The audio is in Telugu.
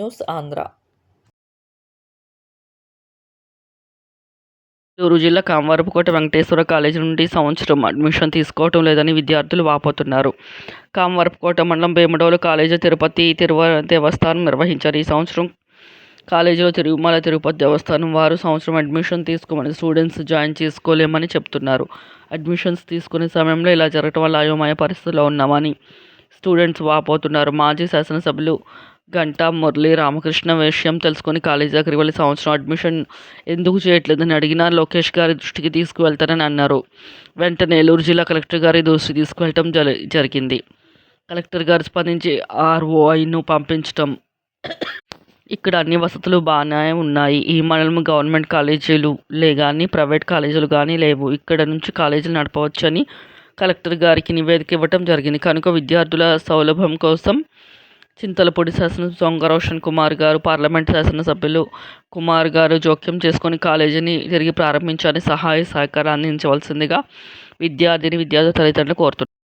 న్యూస్ ఆంధ్ర చిత్తూరు జిల్లా కామవరపుకోట వెంకటేశ్వర కాలేజీ నుండి సంవత్సరం అడ్మిషన్ తీసుకోవటం లేదని విద్యార్థులు వాపోతున్నారు. కామవరపుకోట మండలం భీమడోలు కాలేజీ తిరుపతి తిరువ దేవస్థానం నిర్వహించారు. ఈ సంవత్సరం కాలేజీలో తిరుమల తిరుపతి దేవస్థానం వారు సంవత్సరం అడ్మిషన్ తీసుకోమని స్టూడెంట్స్ జాయిన్ చేసుకోలేమని చెప్తున్నారు. అడ్మిషన్స్ తీసుకునే సమయంలో ఇలా జరగటం వల్ల అయోమయ పరిస్థితిలో ఉన్నామని స్టూడెంట్స్ వాపోతున్నారు. మాజీ శాసనసభ్యులు గంటా మురళి రామకృష్ణ విషయం తెలుసుకొని కాలేజీ దగ్గరికి వెళ్ళి సంవత్సరం అడ్మిషన్ ఎందుకు చేయట్లేదని అడిగినా లోకేష్ గారి దృష్టికి తీసుకువెళ్తానని అన్నారు. వెంటనే ఏలూరు జిల్లా కలెక్టర్ గారి దృష్టికి తీసుకువెళ్ళటం జరిగింది. కలెక్టర్ గారు స్పందించి ఆర్ఓఐను పంపించటం. ఇక్కడ అన్ని వసతులు బాగానే ఉన్నాయి. ఈ మండలం గవర్నమెంట్ కాలేజీలు లే కానీ ప్రైవేట్ కాలేజీలు కానీ లేవు. ఇక్కడ నుంచి కాలేజీలు నడపవచ్చని కలెక్టర్ గారికి నివేదిక ఇవ్వటం జరిగింది. కనుక విద్యార్థుల సౌలభ్యం కోసం చింతలపూడి శాసన దొంగ రోషన్ కుమార్ గారు పార్లమెంట్ శాసనసభ్యులు కుమార్ గారు జోక్యం చేసుకొని కాలేజీని తిరిగి ప్రారంభించాలని సహాయ సహకారం అందించవలసిందిగా విద్యార్థిని విద్యార్థి తల్లిదండ్రులు కోరుతున్నారు.